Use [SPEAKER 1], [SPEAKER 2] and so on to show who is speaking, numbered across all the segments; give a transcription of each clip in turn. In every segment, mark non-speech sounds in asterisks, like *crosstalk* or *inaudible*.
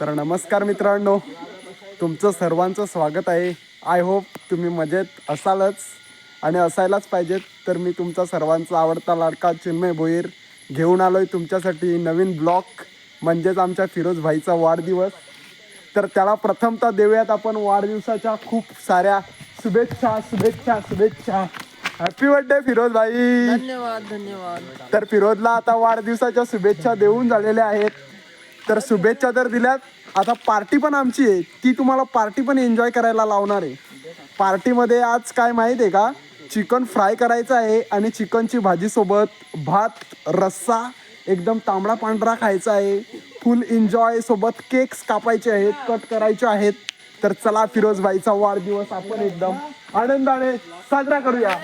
[SPEAKER 1] तर नमस्कार मित्रांनो तुमचं सर्वांचं स्वागत आहे. आय होप तुम्ही मजेत असालच आणि असायलाच पाहिजेत. तर मी तुमचा सर्वांचा आवडता लाडका चिन्मय भोईर घेऊन आलो आहे तुमच्यासाठी नवीन ब्लॉग म्हणजेच आमच्या फिरोज भाईचा वाढदिवस. तर त्याला प्रथमतः देऊयात आपण वाढदिवसाच्या खूप साऱ्या शुभेच्छा शुभेच्छा शुभेच्छा. हॅपी बर्थडे फिरोज भाई.
[SPEAKER 2] धन्यवाद धन्यवाद.
[SPEAKER 1] तर फिरोजला आता वाढदिवसाच्या शुभेच्छा देऊन झालेल्या आहेत. तर शुभेच्छा तर दिल्यात. आता पार्टी पण आमची आहे. ती तुम्हाला पार्टी पण एन्जॉय करायला लावणार आहे. पार्टीमध्ये आज काय माहीत आहे का? चिकन फ्राय करायचं आहे आणि चिकनची भाजीसोबत भात रस्सा एकदम तांबडा पांढरा खायचा आहे. फुल एन्जॉय सोबत केक्स कापायचे आहेत कट करायचे आहेत. तर चला फिरोज भाईचा वाढदिवस आपण एकदम आनंदाने साजरा करूया.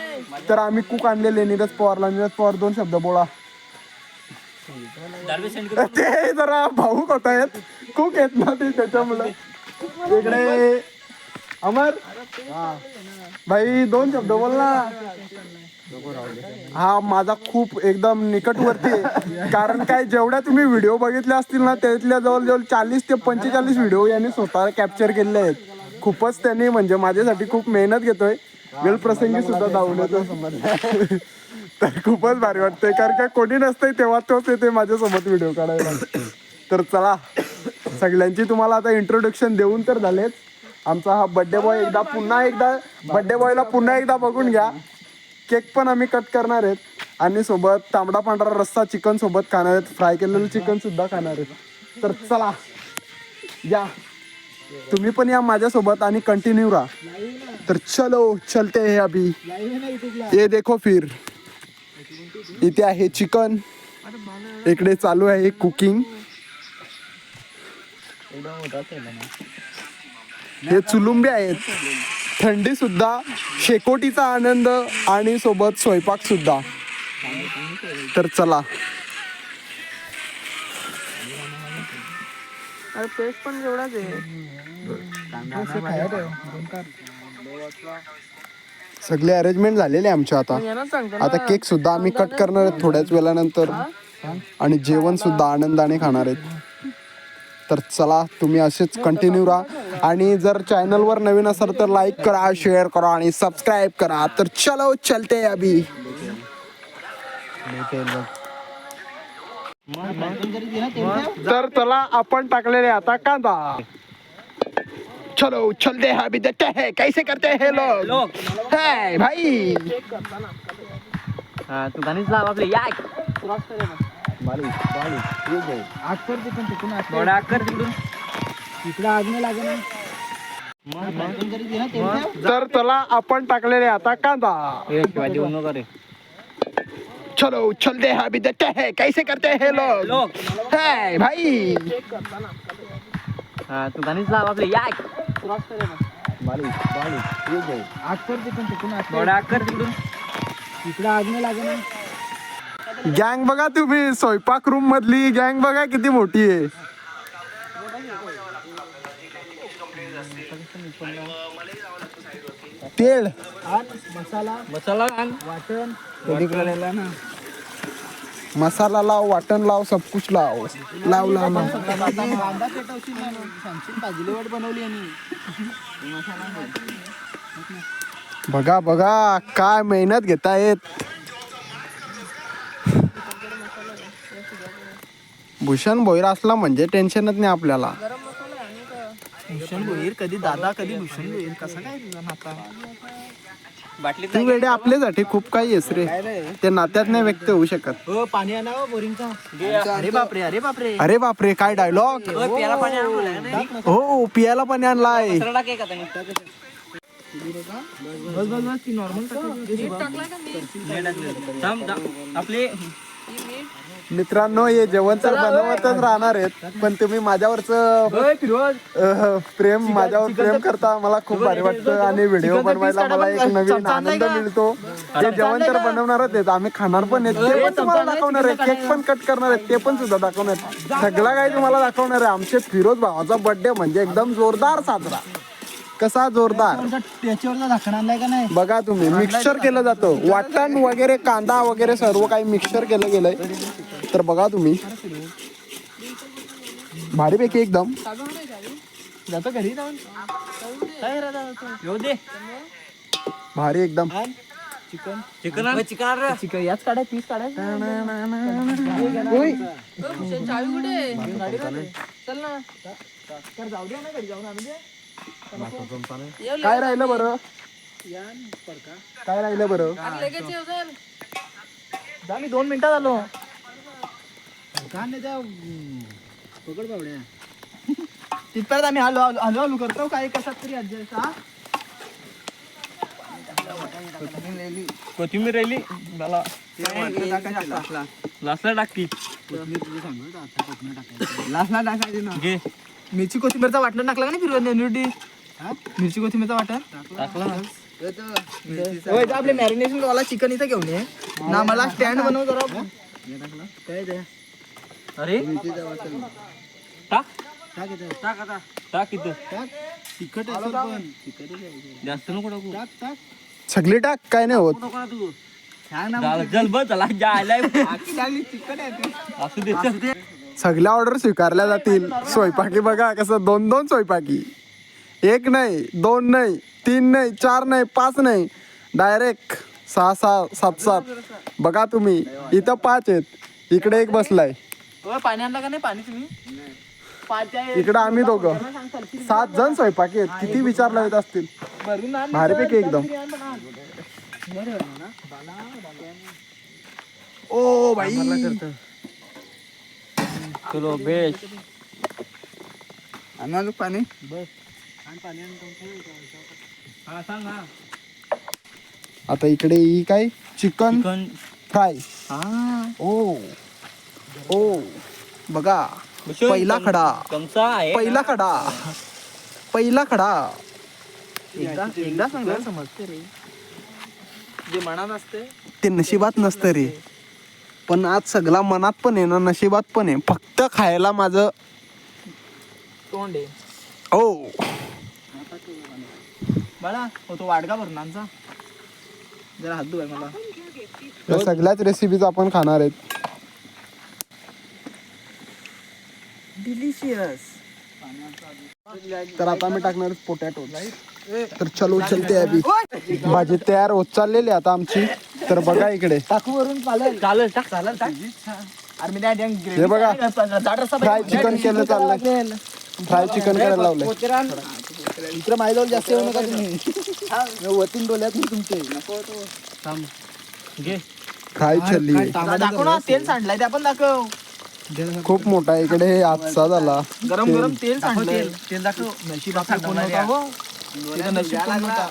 [SPEAKER 1] तर आम्ही कुक आणलेले नीरज पवारला. नीरज पवार दोन शब्द बोला. ते जरा भाऊ होत आहेत खूप येत ना ते त्याच्यामुळे. इकडे अमर. भाई दोन शब्द बोल ना. हा माझा खूप एकदम निकटवरती आहे. कारण काय जेवढ्या तुम्ही व्हिडिओ बघितले असतील ना त्यातल्या जवळजवळ चाळीस ते पंचेचाळीस व्हिडिओ यांनी स्वतः कॅप्चर केलेले आहेत. खूपच त्यांनी म्हणजे माझ्यासाठी खूप मेहनत घेतोय. वेळ प्रसंगी सुद्धा धावून तर खूपच भारी वाटतंय. कारण काय कोणी नसतंय तेव्हा तोच येते माझ्यासोबत व्हिडिओ काढायला. तर चला सगळ्यांची तुम्हाला आता इंट्रोडक्शन देऊन तर झालेच. आमचा हा बर्थडे बॉय एकदा पुन्हा एकदा बर्थडे बॉयला पुन्हा एकदा बघून घ्या. केक पण आम्ही कट करणार आहेत. आणि सोबत तांबडा पांढरा रस्सा चिकन सोबत खाणार आहेत. फ्राय केलेलं चिकन सुद्धा खाणार आहेत. तर चला या. तुम्ही पण या माझ्यासोबत आणि कंटिन्यू राहा. तर चलो चलते हे अभी. ये देखो फिर. इथे आहे चिकन. इकडे चालू आहे कुकिंग. हे चुलुंबे आहेत. थंडी सुद्धा शेकोटीचा आनंद आणि सोबत स्वयंपाक सुद्धा. तर चला.
[SPEAKER 2] अरे पेस्ट पण जेवढाच आहे.
[SPEAKER 1] सगळे अरेंजमेंट झालेले आमच्या आता. आता केक सुद्धा आम्ही कट करणार आहेत थोड्याच वेळानंतर. आणि जेवण सुद्धा आनंदाने खाणार आहेत. तर चला तुम्ही असेच कंटिन्यू राहा. आणि जर चॅनलवर नवीन असाल तर लाईक करा शेअर करा आणि सबस्क्राईब करा. तर चलो चलते अभी. तर चला आपण टाकलेले आता कांदा. चलो चलते हैं अभी देखते हैं? कैसे करते हैं लोग? है भाई।
[SPEAKER 3] हा तू गाणीच लाव आपले या। थोडा कर तिकडून
[SPEAKER 1] तर चला आपण टाकलेले आता कांदा.
[SPEAKER 3] ए, शिवाय देऊ नको रे?
[SPEAKER 1] चलो चलते हैं अभी देखते हैं? कैसे करते हैं लोग?
[SPEAKER 3] लोक
[SPEAKER 1] है भाई।
[SPEAKER 3] हा तू गाणीच लाव आपले या। थोडा कर तिकडून.
[SPEAKER 1] गँग बघा तुम्ही स्वयंपाक रूम मधली गँग बघा किती मोठी आहे. तेल.
[SPEAKER 3] मसाला. आण.
[SPEAKER 1] मसाला लाव वाटण लाव सब कुछ लाव. लाव लाव लाव. बघा बघा काय मेहनत घेतायत. भूषण भोईर असला म्हणजे टेन्शनच नाही आपल्याला.
[SPEAKER 2] भूषण भोईर कधी दादा कधी भूषण भोईर कसं काय तुझा नाता?
[SPEAKER 1] तू वेडे आपल्यासाठी खूप काही आहेस रे. ते नात्यात नाही व्यक्त होऊ शकत.
[SPEAKER 2] हो पाणी आणा हो बोरिंगचा अरे बापरे अरे बापरे.
[SPEAKER 1] अरे बापरे काय डायलॉग
[SPEAKER 3] ओय, प्याला पाणी आण बोलाय का नाही?
[SPEAKER 1] हो पियाला पाणी आणलाय.
[SPEAKER 2] बस बस बस ती नॉर्मल.
[SPEAKER 3] आपले
[SPEAKER 1] मित्रांनो हे जेवण तर बनवतच राहणार आहेत पण तुम्ही माझ्यावरच प्रेम माझ्यावर प्रेम करता मला खूप भारी वाटतं आणि व्हिडिओ बनवायला मला एक नवीन आनंद मिळतो. ते जेवण तर बनवणारच आहेत आम्ही खाणार पण आहेत ते पण तुम्हाला दाखवणार आहे केक पण कट करणार आहेत ते पण सुद्धा दाखवणार आहेत. सगळं काही तुम्हाला दाखवणार आहे आमचे फिरोज भावाचा बर्थडे म्हणजे एकदम जोरदार साजरा. कसा जोरदार? बघा तुम्ही मिक्सर केलं जातं. वाटण वगैरे कांदा वगैरे सर्व काही मिक्सर केलं गेलंय. तर बघा तुम्ही. भारीपैकी एकदम.
[SPEAKER 2] जातो घरी जाऊन.
[SPEAKER 3] दे.
[SPEAKER 1] भारी एकदम.
[SPEAKER 2] चिकन.
[SPEAKER 3] चिकन चिकन
[SPEAKER 2] चिकन याच काढाय पीस काढाय.
[SPEAKER 4] चावी कुठे? चल ना.
[SPEAKER 2] तर जाऊ दे ना घरी जाऊन दे.
[SPEAKER 1] काय राहिलं बरं? काय राहिलं बरं?
[SPEAKER 4] लगेच येऊ चल
[SPEAKER 2] जा मिनिटात आलो *laughs* तिथपर्यंत आम्ही आलो आलो आलो आलो करतो काय कशात तरी हा.
[SPEAKER 3] कोथिंबीर राहिली.
[SPEAKER 2] मला
[SPEAKER 3] लासला टाकी
[SPEAKER 2] लास्टला. टाकायची. ना.
[SPEAKER 3] घे.
[SPEAKER 2] मिरची कोथिंबीरचा वाटण टाकला का नाही फिरवत नेनुटी मिरची कोथिंबीरचा वाटण
[SPEAKER 3] टाकला.
[SPEAKER 2] होय आपले मॅरिनेशन वाला चिकन इथं घेऊन ये. ना मला स्टँड बनव जरा. काय ते?
[SPEAKER 3] अरे? टाक टाक आता. टाक इथं. जास्त नको टाकू.
[SPEAKER 1] सगळी टाक काय नाही होत.
[SPEAKER 3] नको ना तू. झालं, चल बस चला जायलाय असू दे चल.
[SPEAKER 1] सगळ्या ऑर्डर स्वीकारल्या जातील. स्वयंपाकी बघा कसं दोन दोन स्वयंपाकी. एक नाही दोन नाही तीन नाही चार नाही पाच नाही. डायरेक्ट सहा सहा सात सात. बघा तुम्ही इथं पाच आहेत. इकडे एक बसलाय.
[SPEAKER 2] होय, पाणी आणलं का नाही? पाणी तुम्ही? पाच्या
[SPEAKER 1] इकडं आम्ही दोघं. सात जण स्वयंपाकी आहेत. किती विचारला येत असतील?
[SPEAKER 2] भरून आण
[SPEAKER 1] भारीपैकी एकदम.
[SPEAKER 2] पण. ओ भाई
[SPEAKER 3] चलो बेश
[SPEAKER 2] आणा पाणी.
[SPEAKER 3] हा सांग ना
[SPEAKER 1] आता इकडे ही काय? Chicken
[SPEAKER 3] chicken.
[SPEAKER 1] फ्राय.
[SPEAKER 2] हा.
[SPEAKER 1] ओ. ओ बघा पहिला खडा. पहिला खडा. पहिला खडा.
[SPEAKER 2] एकदा एकदा सांगलं समजते रे. जे मनात असते
[SPEAKER 1] ते नशिबात नसतं रे. पण आज सगळा मनात पण आहे ना नशिबात पण आहे. फक्त खायला माझं
[SPEAKER 2] तोंड आहे.
[SPEAKER 1] ओ.
[SPEAKER 2] बळा हो तो वाडगा भरून आमचा जरा हात धुवाय मला.
[SPEAKER 1] या सगळ्याच रेसिपीज आपण खाणार आहेत. तर आता मी टाकणार पोटॅटो तर चलो चलते अभी भाजी तयार होत चाललेली आहे आता आमची. तर बघा इकडे.
[SPEAKER 2] टाकू वरून चालेल. चालेल चालेल
[SPEAKER 1] हे बघा. फ्राय चिकन केलं चाललंय. फ्राय चिकन करायला लावलंय.
[SPEAKER 2] इकडे माझ्याजवळ जास्त येऊ नका तुम्ही. *laughs* वतीन डोल्यात मी तुमचे.
[SPEAKER 3] घे.
[SPEAKER 1] फ्राय चल्ली
[SPEAKER 2] दाखव ना तेल सांडलाय ते आपण दाखव.
[SPEAKER 1] खूप मोठा. इकडे आजचा झाला.
[SPEAKER 2] गरम गरम तेल तेल दाखव. नशीब आपला कोण होता हो तिथं नशीब कोण होता.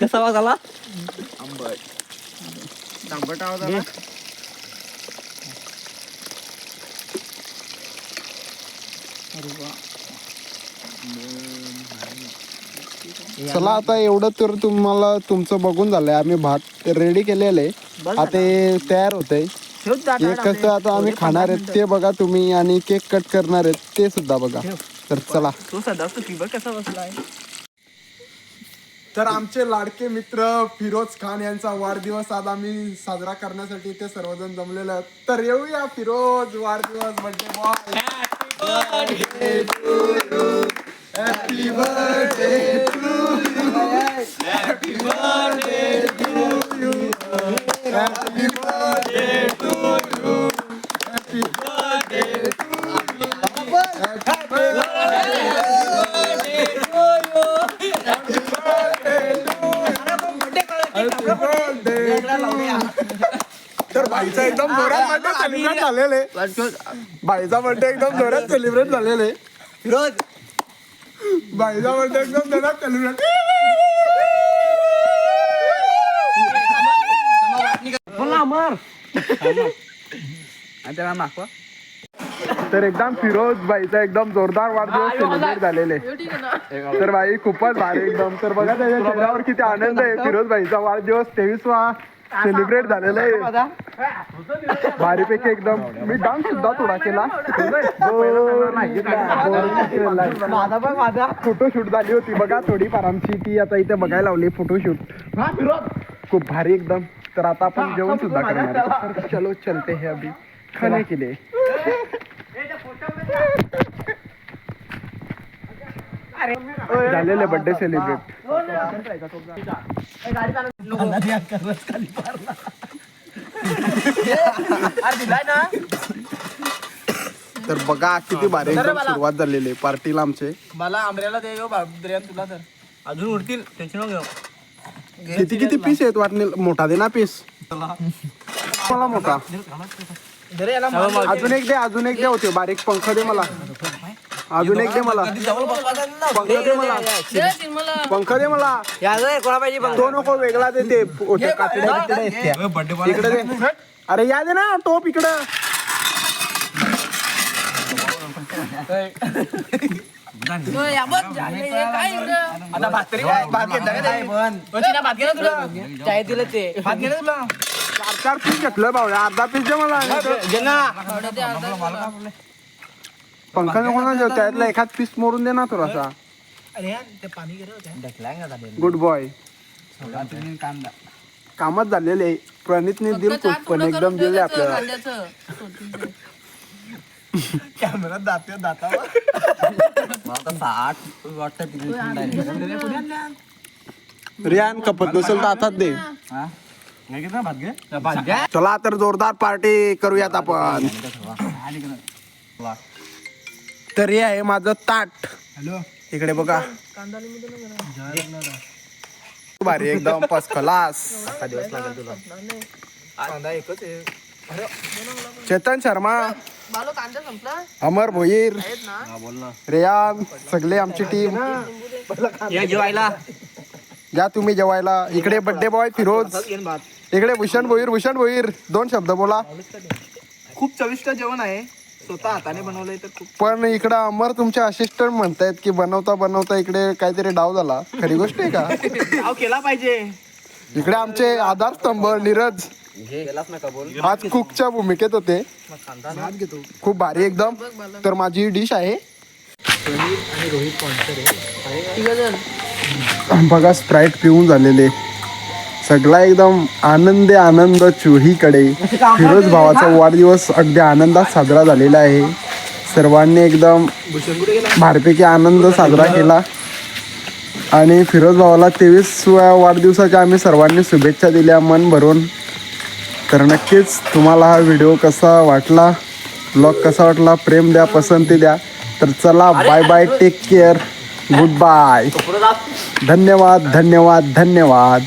[SPEAKER 3] कसा वाज आला?
[SPEAKER 1] चला आता एवढं तर तुम्हाला तुमचं बघून झालंय. आम्ही भात रेडी केलेलं. आहे आता ते तयार
[SPEAKER 2] ताटात
[SPEAKER 1] एक कसं आता आम्ही खाणार आहेत ते बघा तुम्ही आणि केक कट करणार आहेत ते सुद्धा बघा. तर चला.
[SPEAKER 2] तो सदा कसा बसलाय?
[SPEAKER 1] तर आमचे लाडके मित्र फिरोज खान यांचा वाढदिवस आज आम्ही साजरा करण्यासाठी ते सर्वजण जमलेले आहेत. तर येऊया फिरोज वाढदिवस बर्थडे बॉय तर भाईचा एकदम जोरात बर्थडे सेलिब्रेट झालेले. भाईचा बर्थडे एकदम जोरात सेलिब्रेट झालेले.
[SPEAKER 2] फिरोज.
[SPEAKER 1] भाईचा बर्थडे एकदम जोरात सेलिब्रेट
[SPEAKER 2] त्याला मागवा.
[SPEAKER 1] तर एकदम फिरोज भाईचा एकदम जोरदार वाढदिवस सेलिब्रेट झालेले.
[SPEAKER 4] ठीक आहे ना.
[SPEAKER 1] तर भाई खूपच भारी एकदम. तर बघा त्याच्या चेहऱ्यावर किती आनंद आहे. फिरोज भाईचा वाढदिवस तेवीसवा सेलिब्रेट झालेला आहे. भारीपैकी एकदम. मी डान्स सुद्धा थोडा केला. फोटोशूट झाली होती. बघा थोडीफार आमची ती आता इथे बघायला लावली फोटोशूट खूप भारी एकदम. तर आता आपण जेवण सुद्धा करणार आहे. तर चलो चलते हे अभी. खाने के लिए. झालेले बर्थडे सेलिब्रेट तर बघा किती भारी एकदम सुरुवात झालेली आहे. पार्टीला आमचे.
[SPEAKER 2] मला आंब्याला दे तुला तर.
[SPEAKER 3] अजून उरतील टेन्शन घेऊ.
[SPEAKER 1] किती किती पीस आहेत वाटणे? मोठा दे ना पीस. मला मोठा? अजून एक दे अजून एक दे होते. बारीक पंख दे मला. अजून एक दे मला. पंख दे मला.
[SPEAKER 4] दे मला.
[SPEAKER 1] पंख दे मला. तो नको वेगळा दे ते. इकडे दे. अरे या दे ना टोप इकडं.
[SPEAKER 2] आता काय भात घेतला का नाही? चिना भात घे ना तुला चाय दिलं ते भात घे ना तुला
[SPEAKER 1] चार चार पीस घेतलं भाऊ अर्धा पीस दे मला. पंख त्यातला एखाद पीस मोडून दे ना थोडासा
[SPEAKER 2] अरे यार, ते पाणी घे
[SPEAKER 1] गुड बॉय कामच झालेले आहे. प्रणितने दिल खूप पण एकदम दिले आपल्याला
[SPEAKER 2] कॅमेरा दाते दाता
[SPEAKER 3] वाटतं
[SPEAKER 1] रियान कपत नसेल तर हातात दे. चला तर जोरदार पार्टी करूयात आपण. तर हे आहे माझं ताट.
[SPEAKER 2] हॅलो.
[SPEAKER 1] इकडे बघा. भारी एकदम फर्स्ट क्लास.
[SPEAKER 2] कांदा एकच आहे.
[SPEAKER 1] चेतन शर्मा
[SPEAKER 4] बालो कांदा संपला?
[SPEAKER 1] अमर भोईर रेयान सगळे आमची टीम
[SPEAKER 3] या जेवायला.
[SPEAKER 1] या तुम्ही जेवायला. इकडे बर्थडे बॉय फिरोज. इकडे भूषण भोईर भूषण भोईर. दोन शब्द बोला.
[SPEAKER 2] खूप चविष्ट जेवण आहे. स्वतः हाताने बनवलंय तर खूप.
[SPEAKER 1] पण इकडं अमर तुमचे असिस्टंट म्हणतायत की बनवता बनवता इकडे काहीतरी डाव झाला. खरी गोष्ट आहे का? *laughs*
[SPEAKER 2] केला पाहिजे.
[SPEAKER 1] इकडे आमचे आधारस्तंभ नीरज. आज कुकच्या भूमिकेत होते. खूप भारी एकदम. तर माझी डिश आहे. बघा स्प्राईट पिऊन झालेले. सगळा एकदम आनंदे आनंद चोहीकडे. फिरोज भावाचा वाढदिवस अगदी आनंदात साजरा झालेला आहे. सर्वांनी एकदम भारपैकी आनंद साजरा केला. आणि फिरोज भावाला तेवीसव्या वाढदिवसाच्या आम्ही सर्वांनी शुभेच्छा दिल्या. मन भरून तर नक्कीच तुम्हाला हा व्हिडिओ कसा वाटला? ब्लॉग कसा वाटला? प्रेम द्या पसंती द्या. तर चला bye bye take care goodbye धन्यवाद धन्यवाद धन्यवाद.